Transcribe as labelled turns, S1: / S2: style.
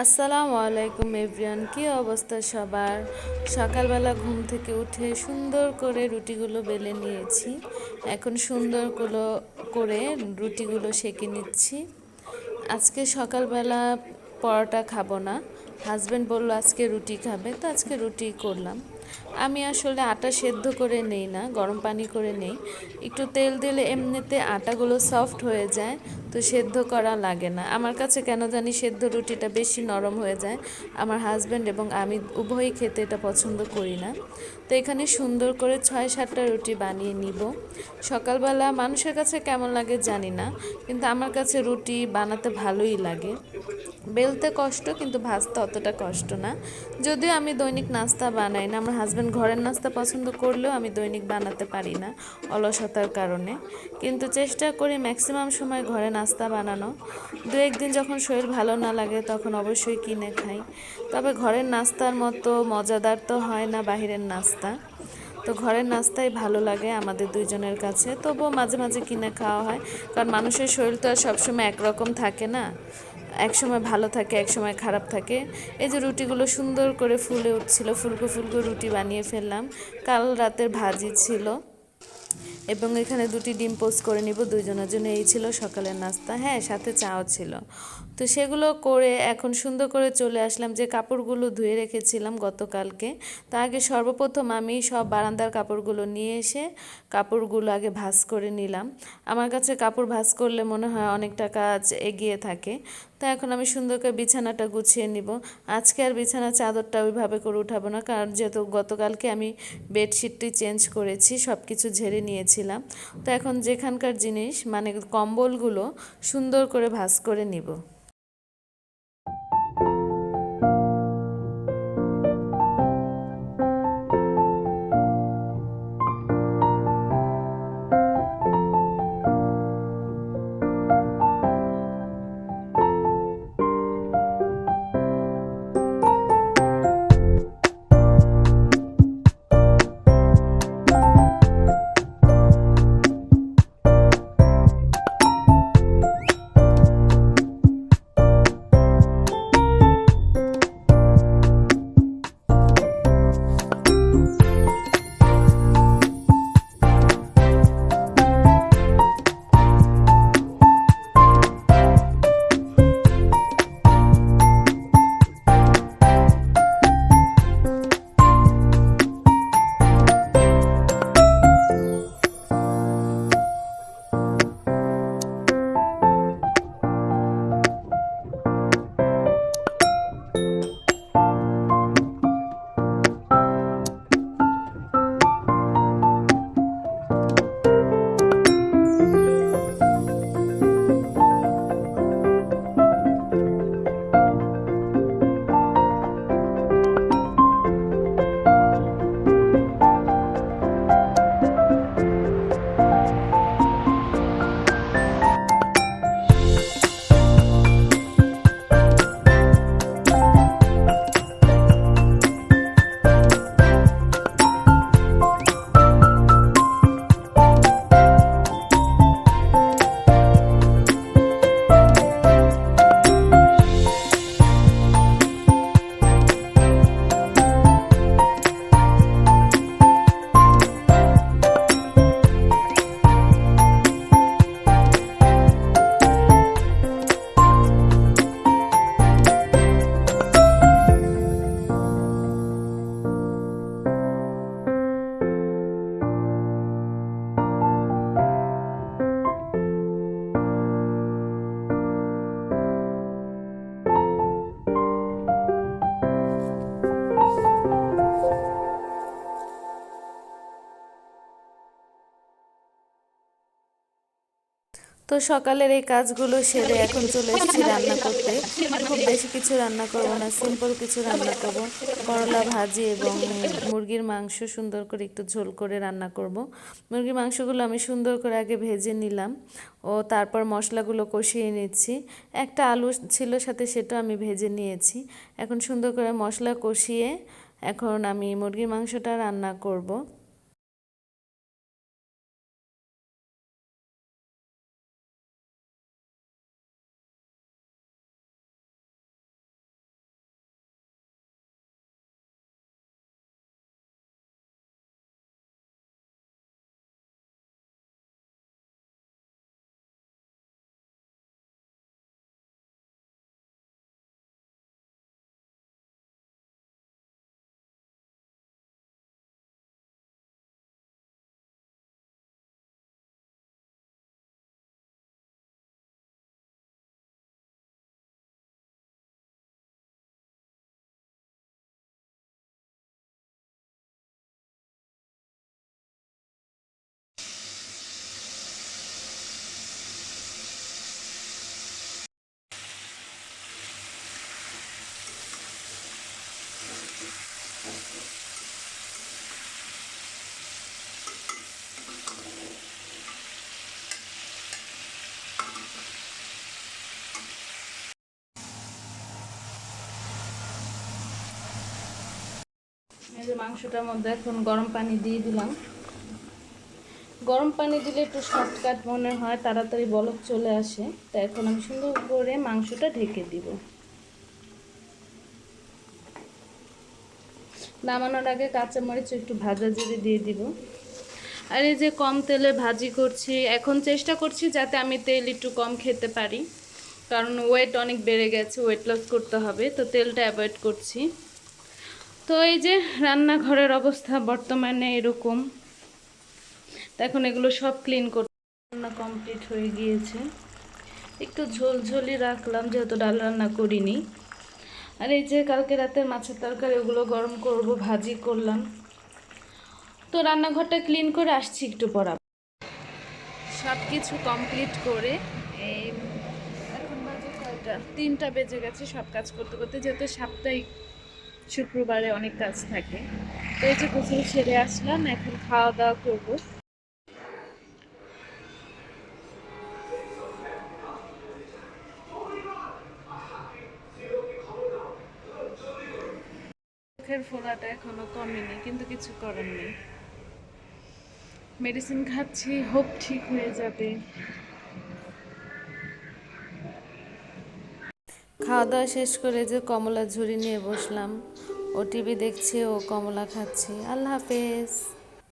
S1: আসসালামু আলাইকুম এভরিয়ান, কী অবস্থা সবার? সকালবেলা ঘুম থেকে উঠে সুন্দর করে রুটিগুলো বেলে নিয়েছি। এখন সুন্দর করে রুটিগুলো সেঁকে নিচ্ছি। আজকে সকালবেলা পরোটা খাব না। হাজব্যান্ড বলল, আজকে রুটি খাবে। তো আজকে রুটি করলাম। আমি আসলে আটা সেদ্ধ করে নেই না, গরম পানি করে নেই। একটু তেল দিলে এমনিতে আটাগুলো সফট হয়ে যায়। তো সেদ্ধ করা লাগে না। আমার কাছে কেন জানি সেদ্ধ রুটিটা বেশি নরম হয়ে যায়। আমার হাজব্যান্ড এবং আমি উভয়ই খেতে এটা পছন্দ করি না। তো এখানে সুন্দর করে ছয় সাতটা রুটি বানিয়ে নিব। সকালবেলা মানুষের কাছে কেমন লাগে জানি না, কিন্তু আমার কাছে রুটি বানাতে ভালোই লাগে। বেলতে কষ্ট, কিন্তু ভাজতে অতটা কষ্ট না। যদিও আমি দৈনিক নাস্তা বানাই না, আমার হাজব্যান্ড ঘরের নাস্তা পছন্দ করলেও আমি দৈনিক বানাতে পারি না অলসতার কারণে। কিন্তু চেষ্টা করি ম্যাক্সিমাম সময় ঘরে নাস্তা বানানো। দু একদিন যখন শরীর ভালো না লাগে তখন অবশ্যই কিনে খাই। তবে ঘরের নাস্তার মতো মজাদার তো হয় না, বাহিরের নাস্তা। তো ঘরের নাস্তাই ভালো লাগে আমাদের দুইজনের কাছে। তবুও মাঝে মাঝে কিনে খাওয়া হয়। কারণ মানুষের শরীর তো আর সবসময় একরকম থাকে না। এক সময় ভালো থাকে এক সময় খারাপ থাকে। এই যে রুটিগুলো সুন্দর করে ফুলে উঠছিল, ফুলকো ফুলকো রুটি বানিয়ে ফেললাম। কাল রাতের ভাজি ছিল। এবং এখানে দুটি ডিম পোস্ট করে নিব, দুইজনের জন্য এই ছিল সকালের নাস্তা। হ্যাঁ সাথে চাও ছিল। তো সেগুলো করে এখন সুন্দর করে চলে আসলাম যে কাপড়গুলো ধুয়ে রেখেছিলাম গতকালকে। তা আগে সর্বপ্রথম আমি সব বারান্দার কাপড়গুলো নিয়ে এসে কাপড়গুলো আগে ভাস করে নিলাম। আমার কাছে কাপড় ভাস করলে মনে হয় অনেকটা কাজ এগিয়ে থাকে। তো এখন আমি সুন্দর করে বিছানাটা গুছিয়ে নিব। আজকে আর বিছানা চাদরটা ওইভাবে করে উঠাবো না, কারণ যেহেতু গতকালকে আমি বেডশিটটি চেঞ্জ করেছি সব কিছু ঝেড়ে নিয়েছিলাম। তো এখন যেখানকার জিনিস মানে কম্বলগুলো সুন্দর করে ভাস করে নিব। তো সকালের এই কাজগুলো সেরে এখন চলে এসেছি রান্না করতে। খুব বেশি কিছু রান্না করব না সিম্পল কিছু রান্না করব। করলা ভাজি এবং মুরগির মাংস সুন্দর করে একটু ঝোল করে রান্না করব। মুরগির মাংসগুলো আমি সুন্দর করে আগে ভেজে নিলাম ও তারপর মশলাগুলো কষিয়ে নিচ্ছি। একটা আলু ছিল সাথে সেটা আমি ভেজে নিয়েছি। এখন সুন্দর করে মশলা কষিয়ে এখন আমি মুরগির মাংসটা রান্না করব
S2: এই যে মাংসটার মধ্যে এখন গরম পানি দিয়ে দিলাম। গরম পানি দিলে একটু শর্টকাট মনে হয়, তাড়াতাড়ি বলক চলে আসে। তো এখন আমি সুন্দর করে মাংসটা ঢেকে দিব। নামানোর আগে কাঁচামরিচ একটু ভাজা জিরে দিয়ে দিব। আর এই যে কম তেলে ভাজি করছি, এখন চেষ্টা করছি যাতে আমি তেল একটু কম খেতে পারি। কারণ ওয়েট অনেক বেড়ে গেছে ওয়েট লস করতে হবে। তো তেলটা অ্যাভয়েড করছি। তো এই যে রান্নাঘরের অবস্থা বর্তমানে এরকম এখন এগুলো সব ক্লিন করতে রান্না কমপ্লিট হয়ে গিয়েছে। একটু ঝোল ঝোলই রাখলাম, যেহেতু ডাল রান্না করিনি। আর এই যে কালকে রাতে মাছের তরকারি, ওগুলো গরম করব, ভাজি করলাম। তো রান্নাঘরটা ক্লিন করে আসছি একটু পরা সব কিছু কমপ্লিট করে এই এখন বাজে কয়টা? তিনটা বেজে গেছে সব কাজ করতে করতে, যেহেতু সাপ্তাহিক শুক্রবারে অনেক কাজ থাকে। তো এই যে গোসল ছেড়ে আসলাম, এখন খাওয়া দাওয়া করব। চোখের ফোলাটা এখনও কমেনি, কিন্তু কিছু করার নেই। মেডিসিন খাচ্ছি, হোপ ঠিক হয়ে যাবে। খাওয়া দাওয়া শেষ করে যে কমলা ঝুড়ি নিয়ে বসলাম, ও টিভি দেখছে, ও কমলা খাচ্ছে। আল্লাহ হাফেজ।